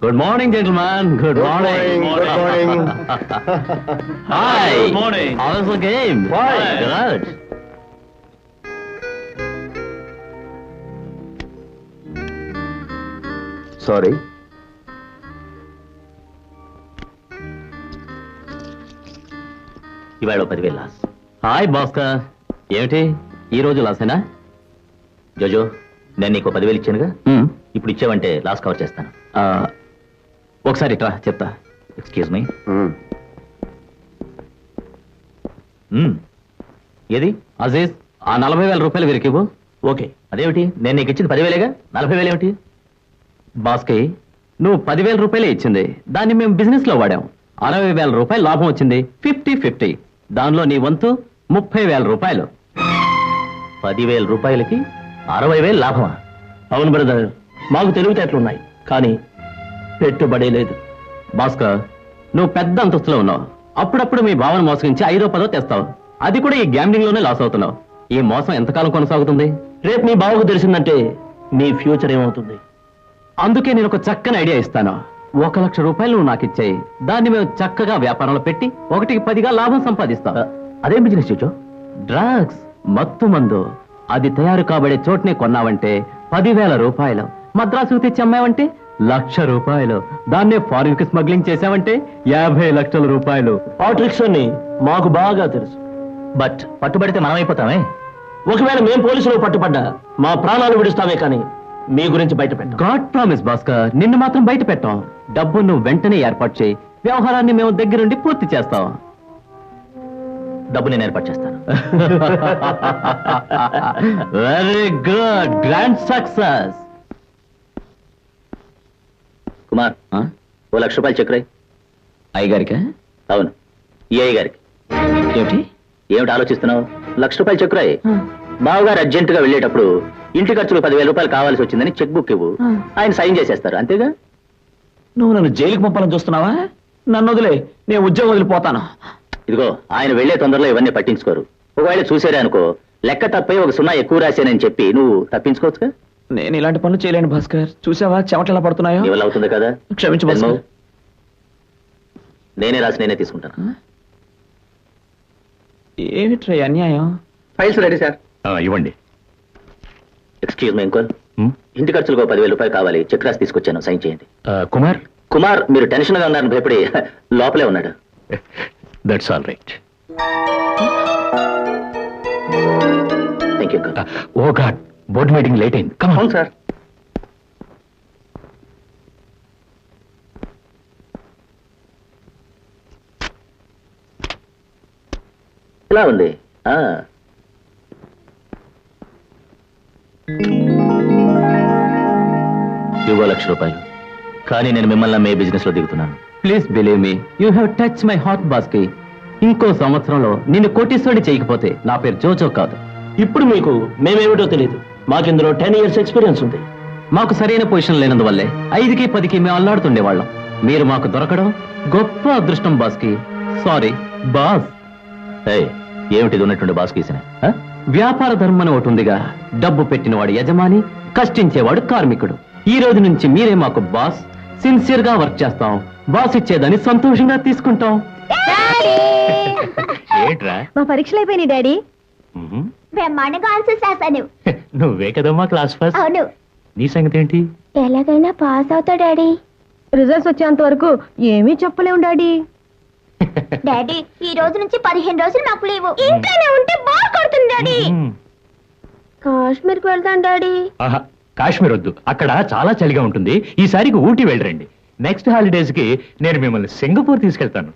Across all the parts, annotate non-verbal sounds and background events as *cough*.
Good morning gentlemen good morning morning, good morning. Hi *laughs* Good morning. How was the game? Fine. Good. Sorry ఇవాళ పదివేలు loss. Hi Bhaskar ఏమిటి? ఈ రోజు లాసేనా జోజో నేను నీకు పదివేలు ఇచ్చానుగా. ఇప్పుడు ఇచ్చావంటే లాస్ కవర్ చేస్తాను. ఒకసారి ఇట్రా చెప్తా. ఎక్స్క్యూజ్ మీ ఏది? అజీజ్ ఆ నలభై వేల రూపాయలు వీరికివ్వు ఓకే. అదేమిటి? నేను నీకు ఇచ్చింది పదివేలేగా? నలభై వేలు ఏమిటి? బాస్కి నువ్వు పదివేల రూపాయలే ఇచ్చింది. దాన్ని మేము బిజినెస్లో వాడాం. అరవై వేల రూపాయలు లాభం వచ్చింది. Fifty fifty. దానిలో నీ వంతు ముప్పై వేల రూపాయలు. పదివేల రూపాయలకి అరవై వేలు లాభమా? అవును బ్రదర్. మాకు తెలివితేటలున్నాయి. కానీ పెట్టుబడి లేదు. భాస్కర్ నువ్వు పెద్ద అంతస్తులో ఉన్నావు. అప్పుడప్పుడు మీ భావన మోసగించి ఐదో పదో తెస్తావు. అది కూడా ఈ గ్యాంబ్లింగ్లోనే లాస్ అవుతున్నావు. ఈ మోసం ఎంతకాలం కొనసాగుతుంది? రేపు మీ బావకు తెలిసిందంటే మీ ఫ్యూచర్ ఏమవుతుంది? అందుకే నేను ఒక చక్కని ఐడియా ఇస్తాను. ఒక లక్ష రూపాయలు నువ్వు నాకు ఇచ్చాయి. దాన్ని మేము చక్కగా వ్యాపారంలో పెట్టి ఒకటికి పదిగా లాభం సంపాదిస్తాం. అదేం బిజినెస్ చూచో? డ్రగ్స్ మత్తు మందు. అది తయారు కాబడే చోటునే కొన్నావంటే పదివేల రూపాయలు. మద్రాసుకు తెచ్చి అమ్మావంటే లక్ష రూపాయలు. దాన్నే ఫారిన్కి స్మగ్లింగ్ చేసావంటే యాభై లక్షల రూపాయలు. ఆ ట్రిక్స్ అన్ని మాకు బాగా తెలుసు. బట్ పట్టుబడితే మనం అయిపోతామే ఒకవేళ మేం పోలీసులు పట్టుపడ్డా మా ప్రాణాలు విడుస్తామే కానీ మీ గురించి బయట పెట్టం. God promise Bhaskar. నిన్ను మాత్రం బయట పెట్టాం. డబ్బు నువ్వు వెంటనే ఏర్పాటు చేయి. వ్యవహారాన్ని మేము దగ్గరుండి పూర్తి చేస్తాం. డబ్బు నేను ఏర్పాటు చేస్తాను. Very good grand success Kumar ఓ లక్ష రూపాయలు చెక్ రాయి. అయ్యగారికా? అవును ఈ అయ్యగారికి. ఏమిటి? ఏమిటి ఆలోచిస్తున్నావు? లక్ష రూపాయలు చెక్ రాయి. బావగారు అర్జెంట్గా వెళ్ళేటప్పుడు ఇంటి ఖర్చులు పదివేల రూపాయలు కావాల్సి వచ్చిందని చెక్ బుక్ ఇవ్వు. ఆయన సైన్ చేసేస్తారు అంతేగా? నువ్వు నన్ను జైలుకి పంపాలని చూస్తున్నావా? నన్ను వదిలే నేను ఉద్యోగం వదిలిపోతాను. ఇదిగో ఆయన వెళ్ళే తొందరలో ఇవన్నీ పట్టించుకోరు. ఒకవేళ చూసారే అనుకో లెక్క తప్పై ఒక సున్నా ఎక్కువ రాశానని చెప్పి నువ్వు తప్పించుకోవచ్చుగా? నేను ఇలాంటి పనులు చేయలేను భాస్కర్. చూసావా? చెమటలు ఎలా పడుతున్నాయో? ఇవాళ అవుతుంది కదా? క్షమించు. భాస్కర్. నేనే రాసి నేనే తీసుకుంటాను. ఏమిట్రా ఈ అన్యాయం? Files ready sir. ఇవ్వండి. ఎక్స్క్యూజ్ మీ అంకుల్ ఇంటి ఖర్చులకు పదివేల రూపాయలు కావాలి. చెక్ రాసి తీసుకొచ్చాను. సైన్ చేయండి. కుమార్? కుమార్ మీరు టెన్షన్గా ఉన్నారని భయపడి *laughs* లోపలే ఉన్నాడు. That's all right thank you uncle oh God. Board meeting late అయింది. కమ్ అవును సార్. ఇలా ఉంది. ఇవ్వ లక్ష రూపాయలు. కానీ నేను మిమ్మల్ని నమ్మే బిజినెస్లో దిగుతున్నాను. Please believe me you have touch my heart బాస్కి ఇంకో సంవత్సరంలో నిన్ను కోటీశ్వరుడి చేయకపోతే నా పేరు జోజో కాదు. ఇప్పుడు మీకు మేమేమిటో తెలియదు మాకిందులో టెన్ ఇయర్స్ ఎక్స్పీరియన్స్ ఉంది. మాకు సరైన పొజిషన్ లేనందువల్లే ఐదుకి పదికి మేము అల్లాడుతుండేవాళ్ళం. మీరు మాకు దొరకడం గొప్ప అదృష్టం బాస్కి. Sorry boss. ఏమిటిది ఉన్నట్టుండి బాస్ గీసిన వ్యాపార ధర్మం అని ఒకటి ఉందిగా. డబ్బు పెట్టినవాడు యజమాని కష్టించేవాడు కార్మికుడు. ఈ రోజు నుంచి మీరే మాకు బాస్. సిన్సియర్గా వర్క్ చేస్తాం. బాస్ ఇచ్చేదాన్ని సంతోషంగా తీసుకుంటాం. *laughs* మా పరీక్షలు అయిపోయినాయి డాడీ. బ్రహ్మాండంగా నువ్వే కదమ్మా క్లాస్ ఫస్ట్ అవును. నీ సంగతి ఏంటి ఎలాగైనా పాస్ అవుతా డాడీ. రిజల్ట్స్ వచ్చేంత వరకు ఏమీ చెప్పలేము డాడీ. *laughs* డాడీ ఈ రోజు నుంచి పదిహేను రోజులు మాకు లేవు ఇంట్లోనే ఉంటే బాగా కొడుతుంది డాడీ. మ్మ్. కాశ్మీర్కి వెళ్తాను డాడీ. ఆహా, కాశ్మీర్ వద్దు. అక్కడ చాలా చలిగా ఉంటుంది. ఈసారికి ఊటీ వెళ్ళరండి. నెక్స్ట్ హాలిడేస్కి నేను మిమ్మల్ని సింగపూర్ తీసుకెళ్తాను.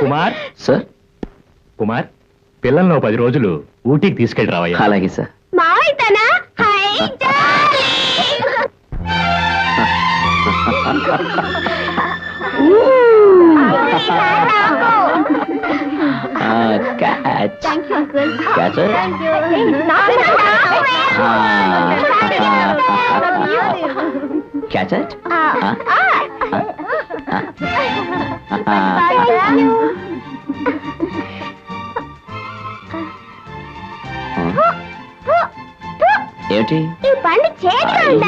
కుమార్? సార్ కుమార్? పిల్లల్ని ఓ పది రోజులు ఊటీకి తీసుకెళ్ళి రావయ్యా. అలాగే సార్. మావైతానా క్యాచ్. ఏమిటి?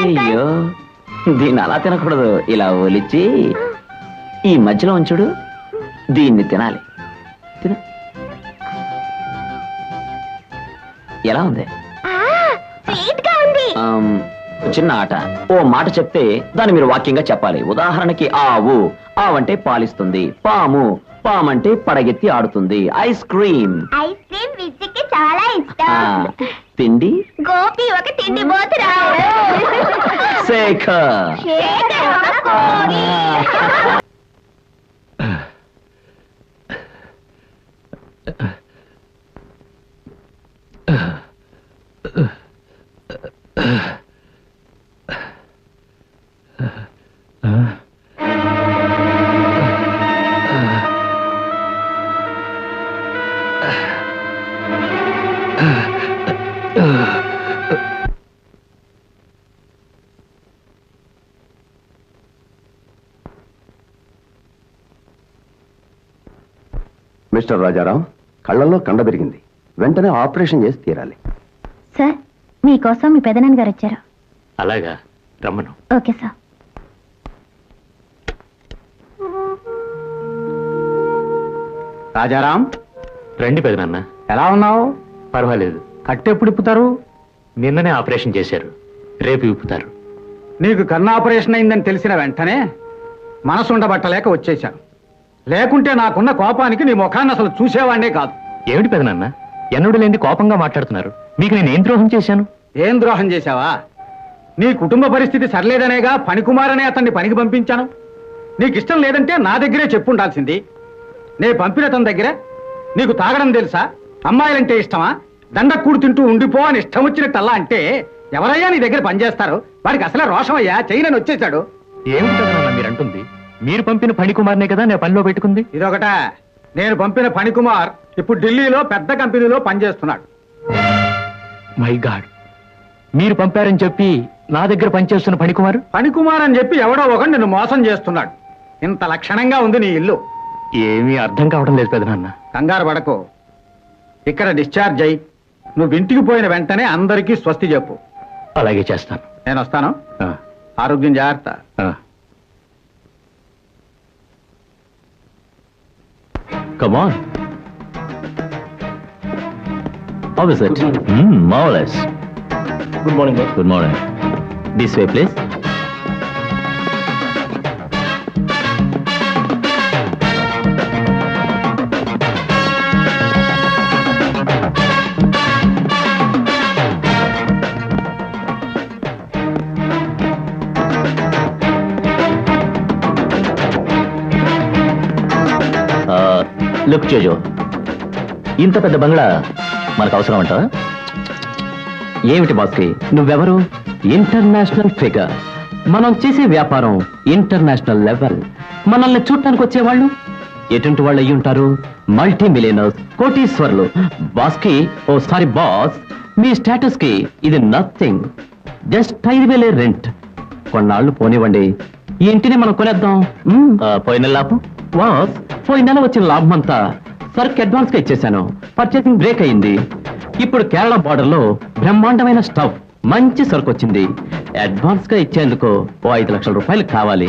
అయ్యో దీన్ని అలా తినకూడదు. ఇలా ఒలిచి ఈ మధ్యలో ఉంచుడు. దీన్ని తినాలి. తిన. ఎలా ఉంది? చిన్న ఆట. ఓ మాట చెప్తే దాన్ని మీరు వాక్యంగా చెప్పాలి. ఉదాహరణకి ఆవు. ఆవంటే పాలిస్తుంది. పాము. పామంటే పడగెత్తి ఆడుతుంది. Ice cream. ఐస్ క్రీమ్ చాలా ఆ, ఇష్టం తిండి? గోపి ఒక తిండి పోతురా శేఖర్. శేఖర్ ఒక కోడి. మిస్టర్ రాజారాం కళ్ళల్లో కండ పెరిగింది. వెంటనే ఆపరేషన్ చేసి తీరాలి. సార్ మీకోసం మీ పెదనాన్న గారు వచ్చారు. అలాగా రమ్మను. Okay sir. రాజారాం రండి పెదనాన్న. ఎలా ఉన్నావు? పర్వాలేదు. కట్టెప్పుడు ఇప్పుతారు? నిన్ననే ఆపరేషన్ చేశారు. రేపు ఇప్పుతారు. నీకు కన్ను ఆపరేషన్ అయిందని తెలిసిన వెంటనే మనసు ఉండబట్టలేక వచ్చేశాను. లేకుంటే నాకున్న కోపానికి నీ ముఖాన్ని అసలు చూసేవాడినే కాదు. ఏమిటి పెదనాన్న? ఎన్నడూ లేని కోపంగా మాట్లాడుతున్నారు. మీకు నేను ఏం ద్రోహం చేశాను? ఏం ద్రోహం చేశావా? నీ కుటుంబ పరిస్థితి సర్లేదనేగా పనికుమారనే అతన్ని పనికి పంపించాను. నీకు ఇష్టం లేదంటే నా దగ్గరే చెప్పుండాల్సింది. నే పంపిన తన దగ్గర నీకు తాగడం తెలుసా? అమ్మాయిలంటే ఇష్టమా? దండకూడు తింటూ ఉండిపో అని ఇష్టం వచ్చినట్టల్లా అంటే ఎవరయ్యా నీ దగ్గర పనిచేస్తారు? వాడికి అసలే రోషమయ్యా చేయనని వచ్చేసాడు. ఏమిటి పెదనాన్న మీరు అంటుంది? మీరు పంపిన పని కుమార్నే కదా నేను పనిలో పెట్టుకుంది? ఇదొకట. నేను పంపిన ఫణికుమార్ ఇప్పుడు ఢిల్లీలో పెద్ద కంపెనీలో పనిచేస్తున్నాడు. My God. మీరు పంపారని చెప్పి నా దగ్గర పనిచేస్తున్న పని కుమారు ఫణికుమార్ అని చెప్పి ఎవడో ఒకడు నిన్ను మోసం చేస్తున్నాడు. ఇంత లక్షణంగా ఉంది నీ ఇల్లు. ఏమీ అర్థం కావడం లేదు పెదనాన్న. కంగారు పడకు. ఇక్కడ డిశ్చార్జ్ అయి నువ్వు ఇంటికి పోయిన వెంటనే అందరికీ స్వస్తి చెప్పు అలాగే చేస్తాను నేను వస్తాను ఆ, ఆరోగ్యం జాగ్రత్త on. How is it? Mm, marvelous. Good morning Good morning. This way, please. Look జోజో ఇంత పెద్ద బంగ్లా మనకు అవసరం అంటావా? ఏమిటి బాస్కి? నువ్వెవరు? International figure. మనం చేసే వ్యాపారం ఇంటర్నేషనల్ లెవెల్. మనల్ని చూడటానికి వచ్చేవాళ్ళు? ఎటువంటి వాళ్ళు అయ్యి ఉంటారు? మల్టీ మిలియనర్స్ కోటీశ్వర్లు. బాస్కి ఓ సారీ బాస్ మీ స్టేటస్కి ఇది నథింగ్. జస్ట్ ఐదు వేలే రెంట్. కొన్నాళ్ళు పోనివ్వండి. ఈ ఇంటిని మనం కొనేద్దాం. పోయిన లాభం బాస్ పోయిన నెల వచ్చిన లాభం అంతా సర్క్ అడ్వాన్స్గా ఇచ్చేశాను. పర్చేసింగ్ బ్రేక్ అయింది. ఇప్పుడు కేరళ బార్డర్లో బ్రహ్మాండమైన స్టఫ్ మంచి సరుకు వచ్చింది. అడ్వాన్స్గా ఇచ్చేందుకు ఓ ఐదు లక్షల రూపాయలు కావాలి.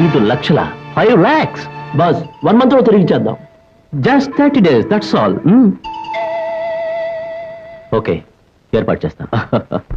ఐదు లక్షల ఫైవ్ లాక్స్ బాస్ వన్ మంత్లో తిరిగి చేద్దాం just thirty days that's all okay ఏర్పాటు చేస్తాం *laughs*